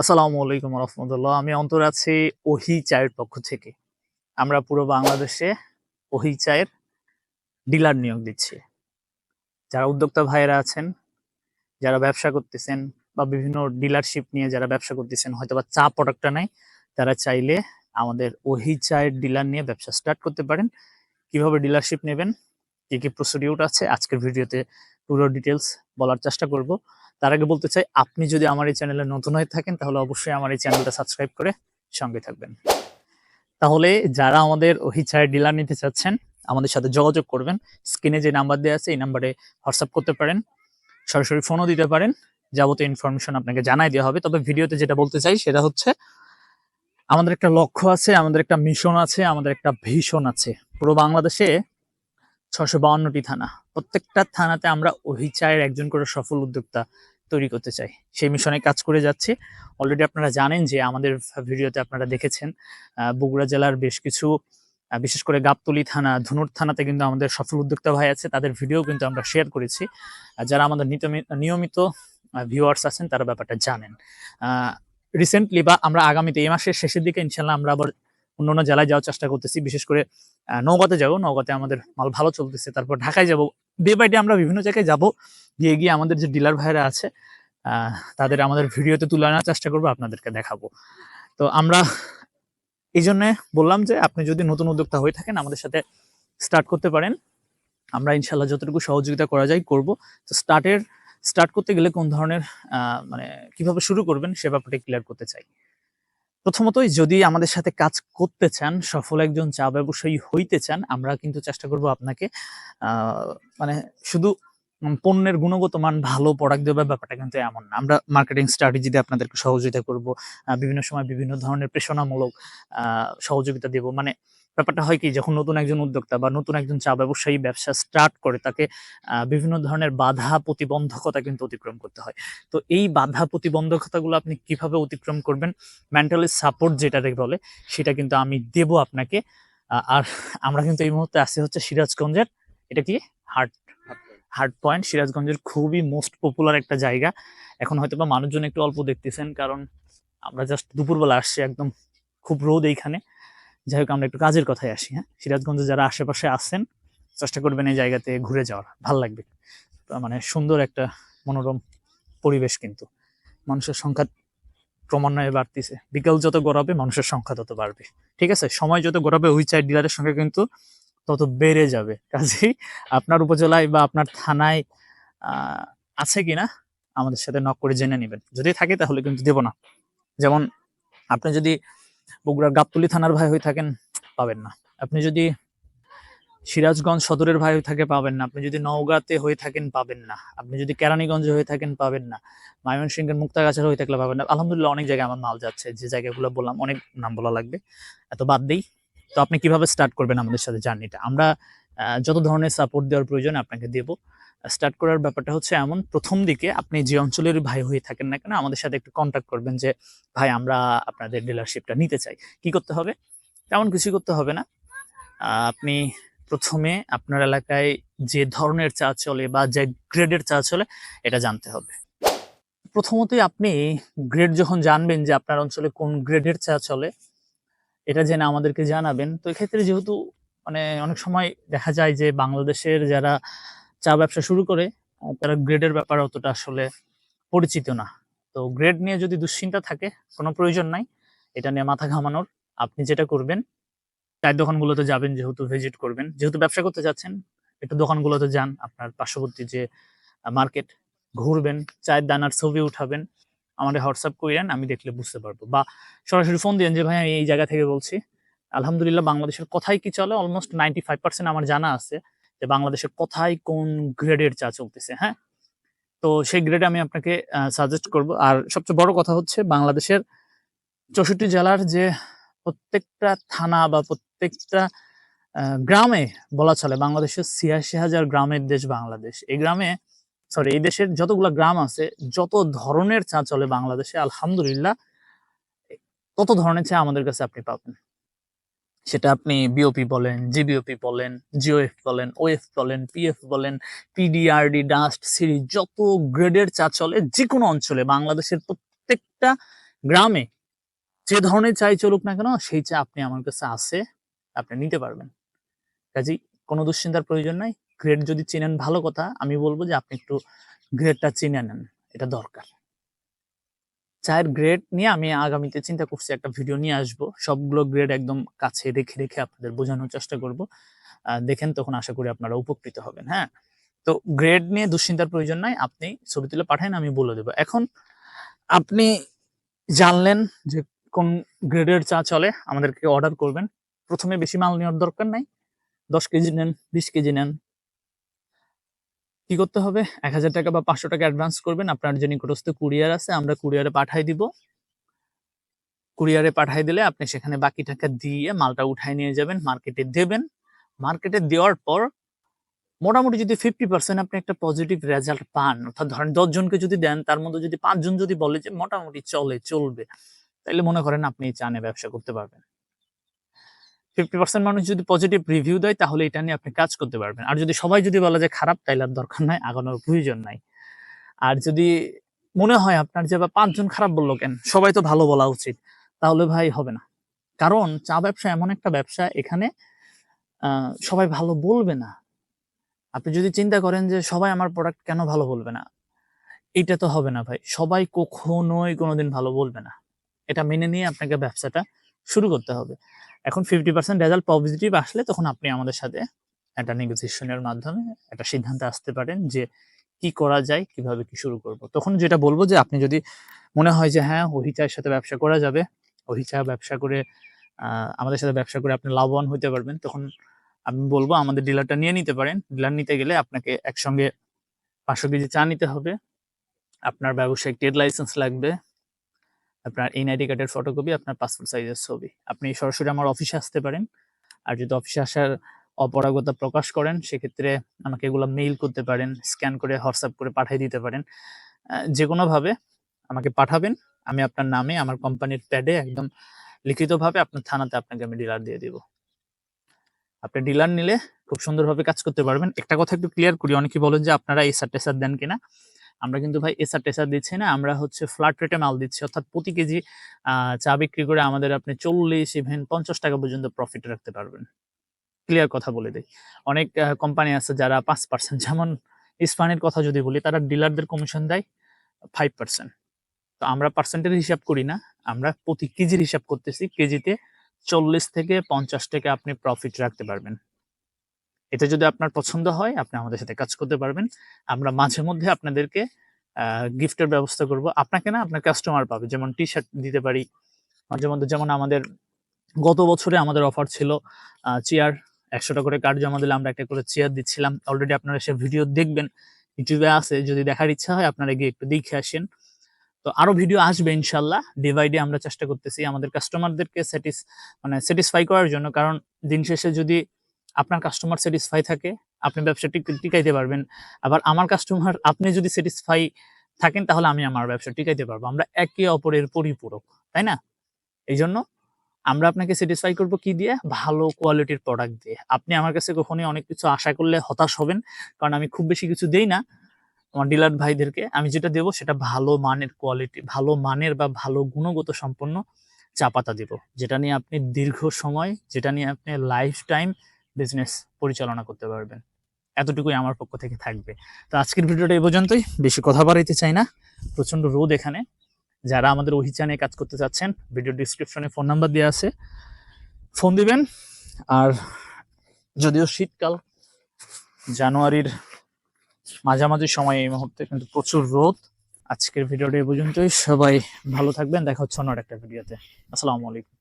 আসসালামু আলাইকুম রহমতুল্লাহ। আমি অন্তর আছি ওহি চায়ের পক্ষ থেকে। আমরা পুরো বাংলাদেশে ওহি চায়ের ডিলার নিয়োগ দিচ্ছি। যারা উদ্যোক্তা ভাইয়েরা আছেন, যারা ব্যবসা করতেছেন বা বিভিন্ন ডিলারশিপ নিয়ে যারা ব্যবসা করতেছেন হয়তো বা চা প্রোডাক্টটা নাই তারা চাইলে আমাদের ওহি চায়ের ডিলার নিয়ে ব্যবসা স্টার্ট করতে পারেন। কীভাবে ডিলারশিপ নেবেন, কি কি প্রসিডিউর আছে, আজকের ভিডিওতে পুরো ডিটেলস বলার চেষ্টা করব। তার আগে বলতে চাই, আপনি যদি আমার এই চ্যানেলে নতুন হয়ে থাকেন, তাহলে অবশ্যই আমার এই চ্যানেলটা সাবস্ক্রাইব করে সঙ্গে থাকবেন। তাহলে যারা আমাদের ওহি চায়ের ডিলার নিতে চাচ্ছেন, আমাদের সাথে যোগাযোগ করবেন। স্ক্রিনে যে নাম্বার দেওয়া আছে, এই নাম্বারে হোয়াটসঅ্যাপ করতে পারেন। সরাসরি ফোনও দিতে পারেন। যাবতীয় ইনফরমেশন আপনাকে জানাই দেওয়া হবে। তবে ভিডিওতে যেটা বলতে চাই, সেটা হচ্ছে, আমাদের একটা লক্ষ্য আছে, আমাদের একটা মিশন আছে, আমাদের একটা ভীষণ আছে। পুরো বাংলাদেশে ছশো বাউন্নটি থানা। প্রত্যেকটা থানাতে আমরা ওহি চায়ের একজন করে সফল উদ্যোক্তা তৈরি করতে চাই। সেই মিশনে কাজ করে যাচ্ছি। অলরেডি আপনারা জানেন যে আমাদের ভিডিওতে আপনারা দেখেছেন বগুড়া জেলার বেশ কিছু বিশেষ করে গাবতলি থানা, ধনুর থানাতে কিন্তু আমাদের সফল উদ্যোক্তা ভাই আছে, তাদের ভিডিও কিন্তু আমরা শেয়ার করেছি। যারা আমাদের নিয়মিত ভিউয়ার্স আছেন, তারা ব্যাপারটা জানেন। রিসেন্টলি বা আমরা আগামীতে এই মাসের শেষের দিকে ইনশাল্লাহ আমরা আবার অন্য অন্য জেলায় যাওয়ার চেষ্টা করতেছি। বিশেষ করে নওগাঁতে যাব নওগাঁতে আমাদের মাল ভালো চলতেছে। তারপর ঢাকায় যাব। ডে বাই ডে আমরা বিভিন্ন জায়গায় যাব, গিয়ে গিয়ে আমাদের যে ডিলার ভাইরা আছে তাদের আমাদের ভিডিওতে তুলে আনার চেষ্টা করব, আপনাদেরকে দেখাবো। তো আমরা এই জন্য বললাম যে, আপনি যদি নতুন উদ্যোক্তা হয়ে থাকেন, আমাদের সাথে স্টার্ট করতে পারেন। আমরা ইনশাল্লাহ যতটুকু সহযোগিতা করা যায় করব। তো স্টার্টের স্টার্ট করতে গেলে কোন ধরনের মানে কীভাবে শুরু করবেন, সে ব্যাপারটা ক্লিয়ার করতে চাই। প্রথমতই যদি আমাদের সাথে কাজ করতে চান সফল একজন চা ব্যবসায়ী হইতে চান আমরা কিন্তু চেষ্টা করব আপনাকে মানে শুধু পণ্যের গুণগত মান ভালো প্রোডাক্ট দেওয়ার ব্যাপারটা কিন্তু এমন না। আমরা মার্কেটিং স্ট্র্যাটেজিতে আপনাদেরকে সহযোগিতা করব বিভিন্ন সময় বিভিন্ন ধরনের প্রেষণামূলক সহযোগিতা দেব। মানে ব্যাপারটা হয় কি, যখন নতুন একজন উদ্যোক্তা বা নতুন একজন চা ব্যবসায়ী ব্যবসা স্টার্ট করে, তাকে বিভিন্ন ধরনের বাধা প্রতিবন্ধকতা কিন্তু অতিক্রম করতে হয়। তো এই বাধা প্রতিবন্ধকতাগুলো আপনি কীভাবে অতিক্রম করবেন? মেন্টালি সাপোর্ট যেটাকে বলে, সেটা কিন্তু আমি দেব আপনাকে। আর আমরা কিন্তু এই মুহূর্তে আসি হচ্ছে সিরাজগঞ্জের, এটা কি? হার্ট হার্ট পয়েন্ট, সিরাজগঞ্জের খুবই মোস্ট পপুলার একটা জায়গা। এখন হয়তো বা মানুষজন একটু অল্প দেখতেছেন, কারণ আমরা জাস্ট দুপুরবেলা আসছি, একদম খুব রোদ এইখানে। যাই হোক, আমরা একটু কাজের কথায় আসি হ্যাঁ? সিরাজগঞ্জে যারা আশেপাশে আসছেন চেষ্টা করবেন এই জায়গাতে ঘুরে যাওয়ার। ভালো লাগবে। মানে সুন্দর একটা মনোরম পরিবেশ কিন্তু। মানুষের সংখ্যা ক্রমান্বয়ে বাড়তিছে। বিকেল যত গড়াবে, মানুষের সংখ্যা তত বাড়বে। ঠিক আছে? সময় যত গড়াবে, ওই ডিলারের সংখ্যা কিন্তু তত বেড়ে যাবে। কাজেই আপনার উপজেলায় বা আপনার থানায় আছে কিনা, আমাদের সাথে নক করে জেনে নেবেন। যদি থাকে তাহলে কিন্তু দেব না। যেমন আপনি যদি বগুড়ার গাবতলি থানার ভাই হয়ে থাকেন, পাবেন না। আপনি যদি সিরাজগঞ্জ সদরের ভাই হয়ে থাকে, পাবেন না। আপনি যদি নওগাঁতে হয়ে থাকেন, পাবেন না। আপনি যদি কেরানীগঞ্জে হয়ে থাকেন, পাবেন না। ময়মনসিংহের মুক্তাগাছার হয়ে থাকলে পাবেন না। আলহামদুলিল্লাহ, অনেক জায়গায় আমার মাল যাচ্ছে। যে জায়গাগুলো বললাম, অনেক নাম বলা লাগবে। এত বাদ দেই। তো আপনি কীভাবে স্টার্ট করবেন আমাদের সাথে জার্নিটা? আমরা যত ধরনের সাপোর্ট দেওয়ার প্রয়োজন আপনাকে দেব। স্টার্ট করার ব্যাপারটা হচ্ছে এমন। প্রথম দিকে আপনি যে অঞ্চলের ভাই হয়ে থাকেন না কেন, আমাদের সাথে একটু কন্ট্যাক্ট করবেন যে, ভাই, আমরা আপনাদের ডিলারশিপটা নিতে চাই। কি করতে হবে? তেমন কিছু করতে হবে না। আপনি প্রথমে আপনার এলাকায় যে ধরনের চা চলে বা যে গ্রেডের চা চলে, এটা জানতে হবে। প্রথমতই আপনি গ্রেড যখন জানবেন যে আপনার অঞ্চলে কোন গ্রেডের চা চলে, এটা জেনে আমাদেরকে জানাবেন। তো এক্ষেত্রে যেহেতু মানে অনেক সময় দেখা যায় যে বাংলাদেশের যারা চা ব্যবসা শুরু করে তারা গ্রেডের ব্যাপারে অতটা আসলে পরিচিত না। তো গ্রেড নিয়ে যদি দুশ্চিন্তা থাকে, কোনো প্রয়োজন নাই। এটা নিয়ে মাথা ঘামানোর। আপনি যেটা করবেন, চায়ের দোকানগুলোতে যাবেন, যেহেতু ভিজিট করবেন, যেহেতু ব্যবসা করতে যাচ্ছেন, একটু দোকানগুলোতে যান, আপনার পার্শ্ববর্তী যে মার্কেট ঘুরবেন, চায়ের দানার ছবি উঠাবেন আমাদের হোয়াটসঅ্যাপ করেন আমি দেখলে বুঝতে পারব। বা সরাসরি ফোন দিন যে, ভাই, আমি এই জায়গা থেকে বলছি, আলহামদুলিল্লাহ বাংলাদেশের কোথায় কি চলে? অলমোস্ট নাইনটি ফাইভ পার্সেন্ট আমার জানা আছে। যে বাংলাদেশের কোথায় কোন গ্রেডের চা চলতেছে হ্যাঁ? তো সেই গ্রেড আমি আপনাকে সাজেস্ট করব। আর সবচেয়ে বড় কথা হচ্ছে বাংলাদেশের চৌষট্টি জেলার যে প্রত্যেকটা থানা বা প্রত্যেকটা গ্রামে বলা চলে বাংলাদেশের ছিয়াশি হাজার গ্রামের দেশ বাংলাদেশ। এই গ্রামে সরি এই দেশের যতগুলা গ্রাম আছে, যত ধরনের চা চলে বাংলাদেশে, আলহামদুলিল্লাহ, তত ধরনের চা আমাদের কাছে আপনি পাবেন। সেটা আপনি বিওপি বলেন জিবিওপি বলেন জিওএফ বলেন ওএফ বলেন পিএফ বলেন পিডিআরডি ডাস্ট সিরিজ যত গ্রেডের চা চলে যে কোনো অঞ্চলে, বাংলাদেশের প্রত্যেকটা গ্রামে যে ধরনের চাই চলুক না কেন, সেই চা আপনি আমার কাছে আছে, আপনি নিতে পারবেন। কাজেই কোনো দুশ্চিন্তার প্রয়োজন নাই। গ্রেড যদি চেনেন, ভালো কথা, আমি বলব যে আপনি একটু গ্রেডটা চিনে নেন, এটা দরকার। চায়ের গ্রেড নিয়ে আমি আগামীতে চিন্তা করছি একটা ভিডিও নিয়ে আসব। সবগুলো গ্রেড একদম কাছে রেখে রেখে আপনাদের বোঝানোর চেষ্টা করব। দেখেন তখন আশা করি আপনারা উপকৃত হবেন হ্যাঁ? তো গ্রেড নিয়ে দুশ্চিন্তার প্রয়োজন নাই, আপনি ছবি তুলে পাঠান, আমি বলে দেবো। এখন আপনি জানলেন যে কোন গ্রেডের চা চলে, আমাদেরকে অর্ডার করবেন। প্রথমে বেশি মাল নেওয়ার দরকার নাই। দশ কেজি নেন, বিশ কেজি নেন কি করতে হবে? এক হাজার টাকা বা পাঁচশো টাকা অ্যাডভান্স করবেন। আপনার যে নিকটস্থ কুরিয়ার আছে, আমরা কুরিয়ারে পাঠাই দিব। কুরিয়ারে পাঠাই দিলে আপনি সেখানে বাকি টাকা দিয়ে মালটা উঠাই নিয়ে যাবেন মার্কেটে দেবেন। মার্কেটে দেওয়ার পর মোটামুটি যদি ফিফটি পার্সেন্ট আপনি একটা পজিটিভ রেজাল্ট পান, অর্থাৎ ধরেন দশ জনকে যদি দেন, তার মধ্যে যদি পাঁচজন যদি বলে যে মোটামুটি চলে, চলবে, তাইলে মনে করেন আপনি চানে ব্যবসা করতে পারবেন। ফিফটি পার্সেন্ট মানুষ যদি পজিটিভ রিভিউ দেয়, তাহলে এটা নিয়ে আপনি কাজ করতে পারবেন। আর যদি সবাই যদি বলে যে খারাপ, তাইলে আর দরকার নাই, আগানোর প্রয়োজন নাই। আর যদি মনে হয় আপনার যে বা পাঁচজন খারাপ বলল কেন, সবাই তো ভালো বলা উচিত, তাহলে ভাই হবে না। কারণ চা ব্যবসা এমন একটা ব্যবসা, এখানে সবাই ভালো বলবে না। আপনি যদি চিন্তা করেন যে সবাই আমার প্রোডাক্ট কেন ভালো বলবে না এটা তো হবে না ভাই। সবাই কখনোই কোনোদিন ভালো বলবে না। এটা মেনে নিয়ে আপনাকে ব্যবসাটা শুরু করতে হবে। এখন ফিফটি পার্সেন্ট রেজাল্ট পজিটিভ আসলে তখন আপনি আমাদের সাথে একটা নেগোসিয়েশনের মাধ্যমে একটা সিদ্ধান্তে আসতে পারেন যে কি করা যায়, কীভাবে কি শুরু করব। তখন যেটা বলব যে আপনি যদি মনে হয় যে হ্যাঁ ওহি চায়ের সাথে ব্যবসা করা যাবে ওহি চা ব্যবসা করে আমাদের সাথে ব্যবসা করে আপনি লাভবান হতে পারবেন, তখন আমি বলব আমাদের ডিলারটা নিয়ে নিতে পারেন। ডিলার নিতে গেলে আপনাকে একসঙ্গে পাঁচশো কেজি চা নিতে হবে, আপনার ব্যবসায়িক ট্রেড লাইসেন্স লাগবে আপনার এনআইডি কার্ডের ফটোকপি আপনার পাসপোর্ট সাইজের ছবি। আপনি সরাসরি আমার অফিসে আসতে পারেন। আর যদি অফিসে আসার অপরাগতা প্রকাশ করেন, সেক্ষেত্রে আমাকে এগুলো মেইল করতে পারেন স্ক্যান করে হোয়াটসঅ্যাপ করে পাঠিয়ে দিতে পারেন। যে কোনোভাবে আমাকে পাঠাবেন। আমি আপনার নামে, আমার কোম্পানির প্যাডে একদম লিখিতভাবে আপনার থানাতে আপনাকে আমি ডিলার দিয়ে দিব। আপনি ডিলার নিলে খুব সুন্দরভাবে কাজ করতে পারবেন। একটা কথা একটু ক্লিয়ার করি, অনেকে বলেন যে আপনারা এই টেসার দেন কিনা? আমরা কিন্তু ভাই এসার টেসার দিচ্ছি না, আমরা হচ্ছে ফ্ল্যাট রেটে মাল দিচ্ছি। অর্থাৎ প্রতি কেজি চা বিক্রি করে আমাদের আপনি চল্লিশ ইভেন পঞ্চাশ টাকা পর্যন্ত প্রফিট রাখতে পারবেন। ক্লিয়ার কথা বলে দিই। অনেক কোম্পানি আছে যারা পাঁচ পার্সেন্ট যেমন ইস্পানের কথা যদি বলি, তারা ডিলারদের কমিশন দেয় ফাইভ পার্সেন্ট তো আমরা পার্সেন্টের হিসাব করি না, আমরা প্রতি কেজির হিসাব করতেছি, কেজিতে চল্লিশ থেকে পঞ্চাশ টাকা আপনি প্রফিট রাখতে পারবেন। এতে যদি আপনার পছন্দ হয়, আপনি আমাদের সাথে কাজ করতে পারবেন। আমরা মাঝে মধ্যে আপনাদেরকে গিফটের ব্যবস্থা করব। আপনাকে না, আপনার কাস্টমার পাবে। যেমন টি শার্ট দিতে পারি। মাঝে মধ্যে যেমন আমাদের গত বছরে আমাদের অফার ছিল চেয়ার একশোটা করে কার্ড জমা দিলে আমরা একটা করে চেয়ার দিচ্ছিলাম। অলরেডি আপনারা সে ভিডিও দেখবেন। ইউটিউবে আছে। যদি দেখার ইচ্ছা হয়, আপনারা গিয়ে একটু দেখে আসেন। তো আরও ভিডিও আসবে ইনশাল্লাহ ডিভাইডে আমরা চেষ্টা করতেছি আমাদের কাস্টমারদেরকে স্যাটিস মানে স্যাটিসফাই করার জন্য। কারণ দিন শেষে যদি আপনার কাস্টমার স্যাটিসফাই থাকে, আপনি ব্যবসা টিক- টিকাইতে পারবেন। আবার আমার কাস্টমার আপনি যদি স্যাটিসফাই থাকেন, তাহলে আমি আমার ব্যবসা টিকাইতে পারব। আমরা একে অপরের পরিপূরক, তাই না? এই জন্য আমরা আপনাকে স্যাটিসফাই করব কি দিয়ে? ভালো কোয়ালিটির প্রোডাক্ট দিয়ে। আপনি আমার কাছে কখনোই অনেক কিছু আশা করলে হতাশ হবেন, কারণ আমি খুব বেশি কিছু দেই না। আমার ডিলার ভাইদেরকে আমি যেটা দেবো, সেটা ভালো মানের কোয়ালিটি ভালো মানের বা ভালো গুণগত সম্পন্ন চা পাতা দেবো। যেটা নিয়ে আপনি দীর্ঘ সময়, যেটা নিয়ে আপনি লাইফ টাইম বিজনেস পরিচালনা করতে পারবেন। এতটুকুই আমার পক্ষ থেকে থাকবে। তো আজকের ভিডিওটা এ পর্যন্তই। বেশি কথা বাড়াইতে চাই না। প্রচণ্ড রোদ এখানে। যারা আমাদের নিয়ে কাজ করতে চাচ্ছেন, ভিডিও ডিসক্রিপশনে ফোন নাম্বার দেওয়া আছে। ফোন দিবেন। আর যদিও শীতকাল, জানুয়ারির মাঝামাঝি সময় এই মুহূর্তে কিন্তু প্রচুর রোদ। আজকের ভিডিওটা এই পর্যন্তই। সবাই ভালো থাকবেন। দেখা হচ্ছে অন্য একটা ভিডিওতে। আসসালামু আলাইকুম।